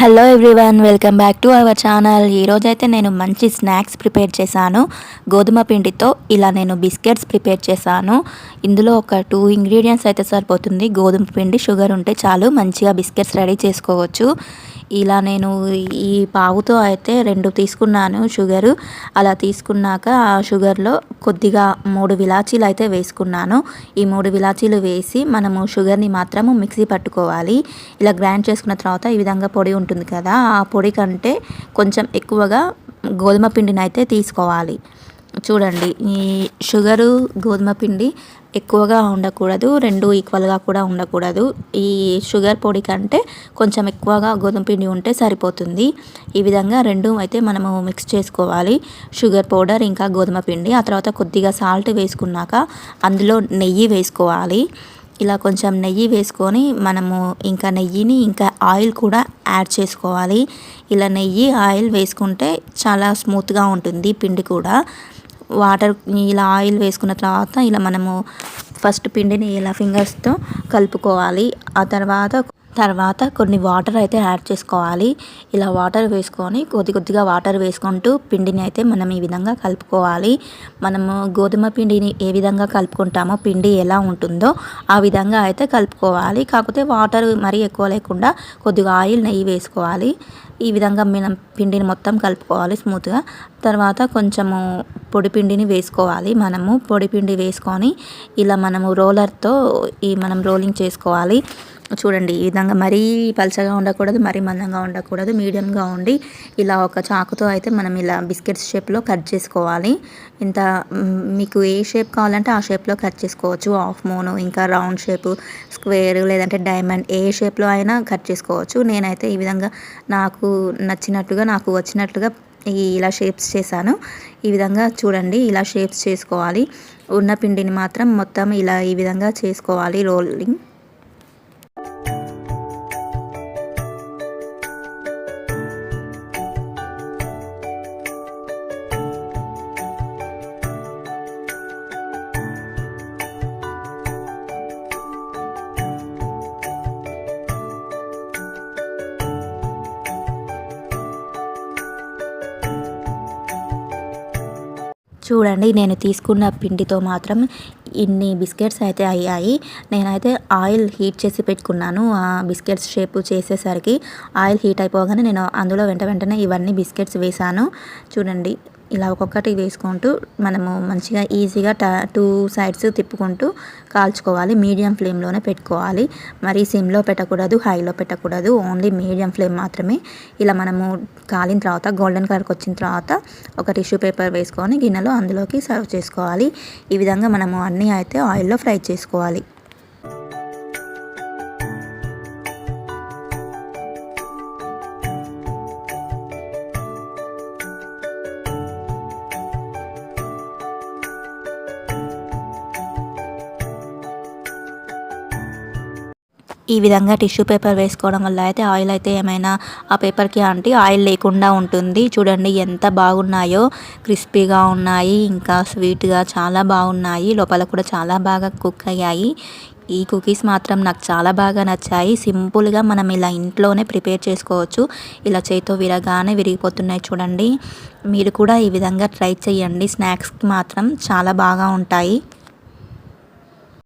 Hello everyone welcome back to our channel ఈరోజైతే నేను మంచి స్నాక్స్ ప్రిపేర్ చేశాను. గోధుమ పిండితో ఇలా నేను బిస్కెట్స్ ప్రిపేర్ చేశాను. ఇందులో ఒక టూ ఇంగ్రీడియంట్స్ అయితే సరిపోతుంది. గోధుమ పిండి షుగర్ ఉంటే చాలు మంచిగా బిస్కెట్స్ రెడీ చేసుకోవచ్చు. ఇలా నేను ఈ పావుతో అయితే రెండు తీసుకున్నాను షుగరు. అలా తీసుకున్నాక ఆ షుగర్లో కొద్దిగా మూడు విలాచీలు అయితే వేసుకున్నాను. ఈ మూడు విలాచీలు వేసి మనము షుగర్ని మాత్రము మిక్సీ పట్టుకోవాలి. ఇలా గ్రైండ్ చేసుకున్న తర్వాత ఈ విధంగా పొడి ఉంటుంది కదా ఆ పొడి కంటే కొంచెం ఎక్కువగా గోధుమ పిండిని అయితే తీసుకోవాలి. చూడండి ఈ షుగరు గోధుమ పిండి ఎక్కువగా ఉండకూడదు రెండు ఈక్వల్గా కూడా ఉండకూడదు. ఈ షుగర్ పొడి కంటే కొంచెం ఎక్కువగా గోధుమ పిండి ఉంటే సరిపోతుంది. ఈ విధంగా రెండు అయితే మనము మిక్స్ చేసుకోవాలి. షుగర్ పౌడర్ ఇంకా గోధుమ పిండి ఆ తర్వాత కొద్దిగా సాల్ట్ వేసుకున్నాక అందులో నెయ్యి వేసుకోవాలి. ఇలా కొంచెం నెయ్యి వేసుకొని మనము ఇంకా నెయ్యిని ఇంకా ఆయిల్ కూడా యాడ్ చేసుకోవాలి. ఇలా నెయ్యి ఆయిల్ వేసుకుంటే చాలా స్మూత్గా ఉంటుంది పిండి కూడా. వాటర్ ఇలా ఆయిల్ వేసుకున్న తర్వాత ఇలా మనము ఫస్ట్ పిండిని ఇలా ఫింగర్స్తో కలుపుకోవాలి. ఆ తర్వాత తర్వాత కొన్ని వాటర్ అయితే యాడ్ చేసుకోవాలి. ఇలా వాటర్ వేసుకొని కొద్ది కొద్దిగా వాటర్ వేసుకుంటూ పిండిని అయితే మనం ఈ విధంగా కలుపుకోవాలి. మనము గోధుమ పిండిని ఏ విధంగా కలుపుకుంటామో పిండి ఎలా ఉంటుందో ఆ విధంగా అయితే కలుపుకోవాలి. కాకపోతే వాటర్ మరీ ఎక్కువ లేకుండా కొద్దిగా ఆయిల్ నెయ్యి వేసుకోవాలి. ఈ విధంగా మనం పిండిని మొత్తం కలుపుకోవాలి స్మూత్గా. తర్వాత కొంచెము పొడి పిండిని వేసుకోవాలి. మనము పొడి పిండి వేసుకొని ఇలా మనము రోలర్తో ఈ మనం రోలింగ్ చేసుకోవాలి. చూడండి ఈ విధంగా మరీ పలచగా ఉండకూడదు మరీ మందంగా ఉండకూడదు మీడియంగా ఉండి ఇలా ఒక చాకుతో అయితే మనం ఇలా బిస్కెట్స్ షేప్లో కట్ చేసుకోవాలి. ఇంత మీకు ఏ షేప్ కావాలంటే ఆ షేప్లో కట్ చేసుకోవచ్చు. హాఫ్ మూన్ ఇంకా రౌండ్ షేప్ స్క్వేర్ లేదంటే డైమండ్ ఏ షేప్లో అయినా కట్ చేసుకోవచ్చు. నేనైతే ఈ విధంగా నాకు నచ్చినట్టుగా నాకు వచ్చినట్లుగా ఈ ఇలా షేప్స్ చేశాను. ఈ విధంగా చూడండి ఇలా షేప్స్ చేసుకోవాలి. ఉన్న పిండిని మాత్రం మొత్తం ఇలా ఈ విధంగా చేసుకోవాలి రోలింగ్. చూడండి నేను తీసుకున్న పిండితో మాత్రం ఇన్ని బిస్కెట్స్ అయితే అయ్యాయి. నేనైతే ఆయిల్ హీట్ చేసి పెట్టుకున్నాను. ఆ బిస్కెట్స్ షేప్ చేసేసరికి ఆయిల్ హీట్ అయిపోగానే నేను అందులో వెంట వెంటనే ఇవన్నీ బిస్కెట్స్ వేసాను చూడండి. ఇలా ఒక్కొక్కటి వేసుకుంటూ మనము మంచిగా ఈజీగా టూ సైడ్స్ తిప్పుకుంటూ కాల్చుకోవాలి. మీడియం ఫ్లేమ్లోనే పెట్టుకోవాలి. మరి సిమ్లో పెట్టకూడదు హైలో పెట్టకూడదు. ఓన్లీ మీడియం ఫ్లేమ్ మాత్రమే. ఇలా మనము కాలిన తర్వాత గోల్డెన్ కలర్కి వచ్చిన తర్వాత ఒక టిష్యూ పేపర్ వేసుకొని గిన్నెలో అందులోకి సర్వ్ చేసుకోవాలి. ఈ విధంగా మనము అన్నీ అయితే ఆయిల్లో ఫ్రై చేసుకోవాలి. ఈ విధంగా టిష్యూ పేపర్ వేసుకోవడం వల్ల అయితే ఆయిల్ అయితే ఏమైనా ఆ పేపర్కి అంటే ఆయిల్ లేకుండా ఉంటుంది. చూడండి ఎంత బాగున్నాయో. క్రిస్పీగా ఉన్నాయి. ఇంకా స్వీట్గా చాలా బాగున్నాయి. లోపల కూడా చాలా బాగా కుక్ అయ్యాయి. ఈ కుకీస్ మాత్రం నాకు చాలా బాగా నచ్చాయి. సింపుల్గా మనం ఇలా ఇంట్లోనే ప్రిపేర్ చేసుకోవచ్చు. ఇలా చేతితో విరగానే విరిగిపోతున్నాయి చూడండి. మీరు కూడా ఈ విధంగా ట్రై చేయండి. స్నాక్స్కి మాత్రం చాలా బాగా ఉంటాయి.